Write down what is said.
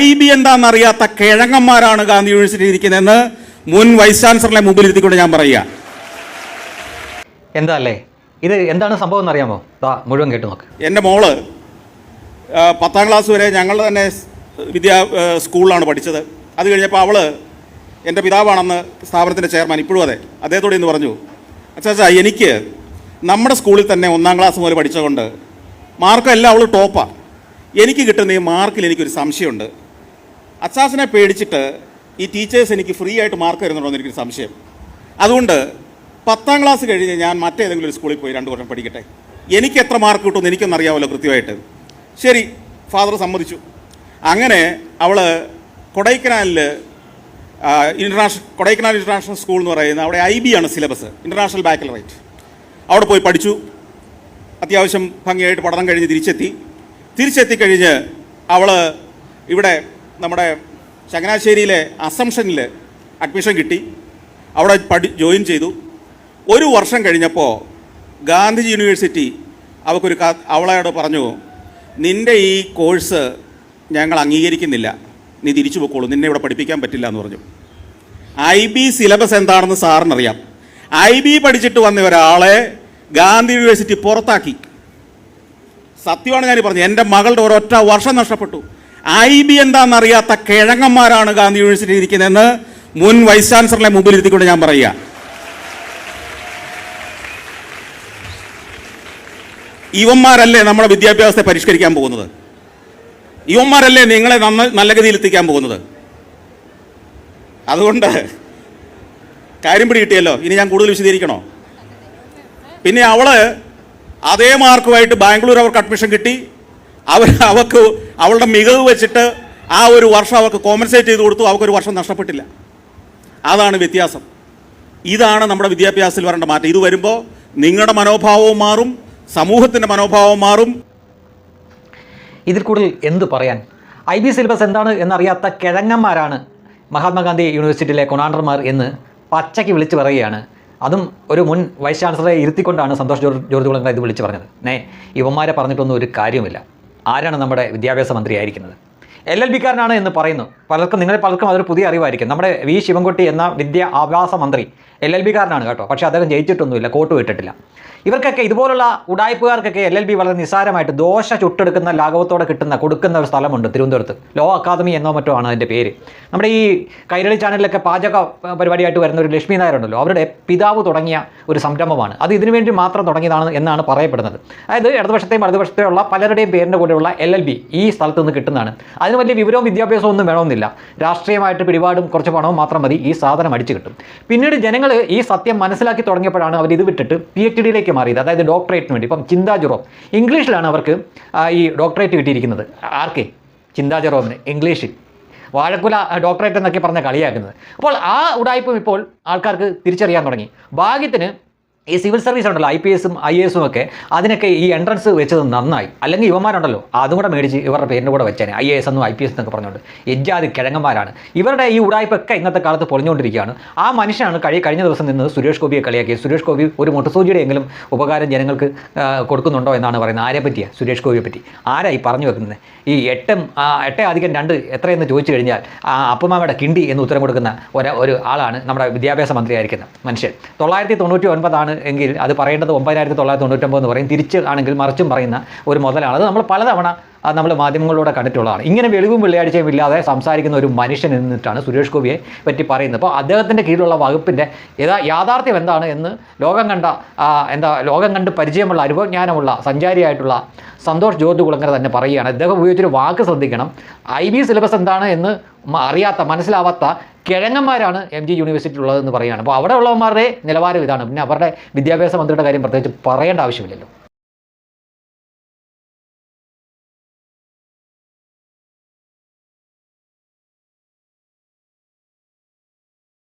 I B എന്താണെന്നറിയാത്ത കിഴങ്ങന്മാരാണ് Gandhi university ഇരിക്കുന്നതെന്ന് മുൻ വൈസ് ചാൻസലറിനെ മുമ്പിൽ ഇരുത്തിക്കൊണ്ട് ഞാൻ പറയുക. എന്താ അല്ലേ? ഇത് എന്താണ് സംഭവം എന്നറിയാമോ? ദാ മുഴുവൻ കേട്ടു നോക്ക്. എന്റെ മോൾ പത്താം ക്ലാസ് വരെ ഞങ്ങളുടെ തന്നെ വിദ്യാ സ്കൂളിലാണ് പഠിച്ചത്. അത് കഴിഞ്ഞപ്പോൾ അവൾ എന്റെ പിതാവാണെന്ന് സ്ഥാപനത്തിന്റെ ചെയർമാൻ ഇപ്പോഴും അതെ. അദ്ദേഹത്തോട് ഇന്ന് പറഞ്ഞു അച്ഛാ എനിക്ക് നമ്മുടെ സ്കൂളിൽ തന്നെ ഒന്നാം ക്ലാസ് മുതൽ പഠിച്ചതുകൊണ്ട് മാർക്കെല്ലാം അവൾ ടോപ്പാണ് എനിക്ക് കിട്ടുന്ന ഈ മാർക്കിൽ എനിക്കൊരു സംശയമുണ്ട്. അച്ചാച്ചനെ പേടിച്ചിട്ട് ഈ ടീച്ചേഴ്സ് എനിക്ക് ഫ്രീ ആയിട്ട് മാർക്ക് തരുന്നുണ്ടോ എന്ന് എനിക്കൊരു സംശയം. അതുകൊണ്ട് പത്താം ക്ലാസ് കഴിഞ്ഞ് ഞാൻ മറ്റേതെങ്കിലും ഒരു സ്കൂളിൽ പോയി രണ്ട് വർഷം പഠിക്കട്ടെ. എനിക്ക് എത്ര മാർക്ക് കിട്ടുമെന്ന് എനിക്കൊന്നും അറിയാമല്ലോ കൃത്യമായിട്ട്. ശരി ഫാദർ സമ്മതിച്ചു. അങ്ങനെ അവൾ കൊടൈക്കനാലിൽ ഇന്റർനാഷണൽ കൊടൈക്കനാൽ ഇന്റർനാഷണൽ സ്കൂൾ എന്ന് പറയുന്ന അവിടെ ഐ ബി ആണ് സിലബസ് ഇന്റർനാഷണൽ ബാക്കലറേറ്റ് അവിടെ പോയി പഠിച്ചു. അത്യാവശ്യം ഭംഗിയായിട്ട് പഠനം കഴിഞ്ഞ് തിരിച്ചെത്തി. തിരിച്ചെത്തി കഴിഞ്ഞ് അവൾ ഇവിടെ നമ്മുടെ ചങ്ങനാശ്ശേരിയിലെ അസംഷനിൽ അഡ്മിഷൻ കിട്ടി. അവിടെ പഠി ജോയിൻ ചെയ്തു. ഒരു വർഷം കഴിഞ്ഞപ്പോൾ ഗാന്ധിജി യൂണിവേഴ്സിറ്റി അവൾക്കൊരു അവളോട് പറഞ്ഞു നിന്റെ ഈ കോഴ്സ് ഞങ്ങൾ അംഗീകരിക്കുന്നില്ല. നീ തിരിച്ചു പോയിക്കോളൂ നിന്നെ ഇവിടെ പഠിപ്പിക്കാൻ പറ്റില്ല എന്ന് പറഞ്ഞു. ഐ ബി സിലബസ് എന്താണെന്ന് സാറിനറിയാം. ഐ ബി പഠിച്ചിട്ട് വന്ന ഒരാളെ ഗാന്ധി യൂണിവേഴ്സിറ്റി പുറത്താക്കി. സത്യമാണ് ഞാൻ പറഞ്ഞത് എന്റെ മകളുടെ ഒരൊറ്റ വർഷം നഷ്ടപ്പെട്ടു. ഐ ബി എന്താണെന്നറിയാത്ത കിഴങ്ങന്മാരാണ് ഗാന്ധി യൂണിവേഴ്സിറ്റി ഇരിക്കുന്നതെന്ന് മുൻ വൈസ് ചാൻസലറെ മുമ്പിൽ ഇരുത്തിക്കൊണ്ട് ഞാൻ പറയുക. ഇവന്മാരല്ലേ നമ്മുടെ വിദ്യാഭ്യാസത്തെ പരിഷ്കരിക്കാൻ പോകുന്നത്? ഇവന്മാരല്ലേ നിങ്ങളെ നന്ന നല്ല ഗതിയിൽ എത്തിക്കാൻ പോകുന്നത്? അതുകൊണ്ട് കാര്യം പിടി കിട്ടിയല്ലോ. ഇനി ഞാൻ കൂടുതൽ വിശദീകരിക്കണോ? പിന്നെ അവൾ അതേ മാർക്കുമായിട്ട് ബാംഗ്ലൂർ അവർക്ക് അഡ്മിഷൻ കിട്ടി. അവർ അവർക്ക് അവളുടെ മികവ് വെച്ചിട്ട് ആ ഒരു വർഷം അവർക്ക് കോമ്പൻസേറ്റ് ചെയ്ത് കൊടുത്തു. അവർക്കൊരു വർഷം നഷ്ടപ്പെട്ടില്ല. അതാണ് വ്യത്യാസം. ഇതാണ് നമ്മുടെ വിദ്യാഭ്യാസത്തിൽ വരേണ്ട മാറ്റം. ഇത് വരുമ്പോൾ നിങ്ങളുടെ മനോഭാവവും മാറും സമൂഹത്തിന്റെ മനോഭാവവും മാറും. ഇതിൽ കൂടുതൽ എന്ത് പറയാൻ? ഐ ബി സിലബസ് എന്താണ് എന്നറിയാത്ത കിഴങ്ങന്മാരാണ് മഹാത്മാഗാന്ധി യൂണിവേഴ്സിറ്റിയിലെ കൊണാണ്ടർമാർ എന്ന് പച്ചയ്ക്ക് വിളിച്ച് പറയുകയാണ്. അതും ഒരു മുൻ വൈസ് ചാൻസലറെ ഇരുത്തിക്കൊണ്ടാണ് സന്തോഷ് ജോർജ് ജോർജ് കുളങ്ങര ഇത് വിളിച്ച് പറഞ്ഞത്. നേ ഇവന്മാരെ പറഞ്ഞിട്ടൊന്നും ഒരു കാര്യവുമില്ല. ആരാണ് നമ്മുടെ വിദ്യാഭ്യാസ മന്ത്രി ആയിരിക്കുന്നത് എൽ എൽ ബിക്കാരനാണ് എന്ന് പറയുന്നു. പലർക്കും നിങ്ങളെ പലർക്കും അതൊരു പുതിയ അറിവായിരിക്കും. നമ്മുടെ വി ശിവൻകുട്ടി എന്ന വിദ്യാഭ്യാസ മന്ത്രി എൽ എൽ ബിക്കാരനാണ് കേട്ടോ. പക്ഷേ അദ്ദേഹം ജയിച്ചിട്ടൊന്നുമില്ല കോട്ട് വിട്ടിട്ടില്ല. ഇവർക്കൊക്കെ ഇതുപോലുള്ള ഉടായ്പുകാർക്കൊക്കെ എൽ എൽ ബി വളരെ നിസ്സാരമായിട്ട് ദോശ ചുട്ടെടുക്കുന്ന ലാഘവത്തോടെ കിട്ടുന്ന കൊടുക്കുന്ന ഒരു സ്ഥലമുണ്ട് തിരുവനന്തപുരത്ത്. ലോ അക്കാദമി എന്നോ മറ്റോ ആണ് അതിന്റെ പേര്. നമ്മുടെ ഈ കൈരളി ചാനലിലൊക്കെ പാചക പരിപാടിയായിട്ട് വരുന്ന ഒരു ലക്ഷ്മി നായർ ഉണ്ടല്ലോ അവരുടെ പിതാവ് തുടങ്ങിയ ഒരു സംരംഭമാണ്. അത് ഇതിനു വേണ്ടി മാത്രം തുടങ്ങിയതാണ് എന്നാണ് പറയപ്പെടുന്നത്. അതായത് ഇടതുപക്ഷത്തെയും വലതുപക്ഷത്തെയും ഉള്ള പലരുടെയും പേരിന്റെ കൂടെയുള്ള എൽ എൽ ബി ഈ സ്ഥലത്ത് നിന്ന് കിട്ടുന്നതാണ്. അതിന് വലിയ വിവരവും വിദ്യാഭ്യാസവും ഒന്നും വേണമെന്നില്ല. രാഷ്ട്രീയമായിട്ട് പിടിപാടും കുറച്ച് പണവും മാത്രം മതി. ഈ സാധനം അടിച്ചു കിട്ടും. പിന്നീട് ജനങ്ങൾ ഈ സത്യം മനസ്സിലാക്കി തുടങ്ങിയപ്പോഴാണ് അവർ ഇത് വിട്ടിട്ട് പി എച്ച് ഡിയിലേക്ക് മാറിയത്. അതായത് ഡോക്ടറേറ്റിന് വേണ്ടി. ഇപ്പം ചിന്താ ഇംഗ്ലീഷിലാണ് അവർക്ക് ഈ ഡോക്ടറേറ്റ് കിട്ടിയിരിക്കുന്നത്. ആർക്കെ? ചിന്താ ജെറോമിന്. ഇംഗ്ലീഷിൽ വാഴക്കുല ഡോക്ടറേറ്റ് എന്നൊക്കെ പറഞ്ഞ കളിയാക്കുന്നത്. അപ്പോൾ ആ ഉടായ്പും ഇപ്പോൾ ആൾക്കാർക്ക് തിരിച്ചറിയാൻ തുടങ്ങി. ഭാഗ്യത്തിന് ഈ സിവിൽ സർവീസ് ഉണ്ടല്ലോ ഐ പി എസും ഐ എ എസും ഒക്കെ അതിനൊക്കെ ഈ എൻട്രൻസ് വെച്ചത് നന്നായി. അല്ലെങ്കിൽ ഇവന്മാരുണ്ടല്ലോ അതും കൂടെ മേടിച്ച് ഇവരുടെ പേരിന്റെ കൂടെ വെച്ചേനെ ഐ എ എസ് എന്നും ഐ പി എസ് എന്നൊക്കെ പറഞ്ഞുകൊണ്ട്. എജ്ജാതി കിഴങ്ങന്മാരാണ്. ഇവരുടെ ഈ ഉടായ്പൊക്കെ ഇന്നത്തെ കാലത്ത് പൊളിഞ്ഞുകൊണ്ടിരിക്കുകയാണ്. ആ മനുഷ്യനാണ് കഴി കഴിഞ്ഞ ദിവസം നിന്ന് സുരേഷ് ഗോപിയെ കളിയാക്കിയത്. സുരേഷ് ഗോപി ഒരു മുട്ടസൂചിയുടെ എങ്കിലും ഉപകാരം ജനങ്ങൾക്ക് കൊടുക്കുന്നുണ്ടോ എന്നാണ് പറയുന്നത്. ആരെ പറ്റിയാണ് സുരേഷ് ഗോപിയെ പറ്റി. ആരായി പറഞ്ഞു വെക്കുന്നത്? ഈ എട്ടും എട്ടേ അധികം രണ്ട് എത്രയെന്ന് ചോദിച്ചു കഴിഞ്ഞാൽ അപ്പമാമയുടെ കിണ്ടി എന്ന് ഉത്തരം കൊടുക്കുന്ന ഒരു ആളാണ് നമ്മുടെ വിദ്യാഭ്യാസ മന്ത്രിയായിരിക്കുന്ന മനുഷ്യൻ. തൊള്ളായിരത്തി തൊണ്ണൂറ്റി ഒൻപതാണ് എങ്കിൽ അത് പറയേണ്ടത് ഒമ്പതിനായിരത്തി തൊള്ളായിരത്തി തൊണ്ണൂറ്റൊമ്പത് എന്ന് പറയും. തിരിച്ച് ആണെങ്കിൽ മറിച്ചും പറയുന്ന ഒരു മുതലാണ്. അത് നമ്മൾ പലതവണ നമ്മൾ മാധ്യമങ്ങളിലൂടെ കണ്ടിട്ടുള്ളതാണ്. ഇങ്ങനെ വെളിവും വെള്ളിയാഴ്ചയും ഇല്ലാതെ സംസാരിക്കുന്ന ഒരു മനുഷ്യൻ എന്നിട്ടാണ് സുരേഷ് ഗോപിയെ പറ്റി പറയുന്നത്. അപ്പോൾ അദ്ദേഹത്തിന്റെ കീഴിലുള്ള വകുപ്പിന്റെ യഥാ യാഥാർത്ഥ്യം എന്താണ് എന്ന് ലോകം കണ്ട എന്താ ലോകം കണ്ട് പരിചയമുള്ള അനുഭവജ്ഞാനമുള്ള സഞ്ചാരിയായിട്ടുള്ള സന്തോഷ് ജ്യോതി കുളങ്ങര തന്നെ പറയുകയാണ്. അദ്ദേഹം ഉപയോഗിച്ചൊരു വാക്ക് ശ്രദ്ധിക്കണം. ഐ ബി സിലബസ് എന്താണ് എന്ന് അറിയാത്ത മനസ്സിലാവാത്ത കിഴങ്ങന്മാരാണ് എം ജി യൂണിവേഴ്സിറ്റി ഉള്ളതെന്ന് പറയുകയാണ്. അപ്പോൾ അവിടെ ഉള്ളവന്മാരുടെ നിലവാരം ഇതാണ്. പിന്നെ അവരുടെ വിദ്യാഭ്യാസ മന്ത്രിയുടെ കാര്യം പ്രത്യേകിച്ച് പറയേണ്ട ആവശ്യമില്ലല്ലോ.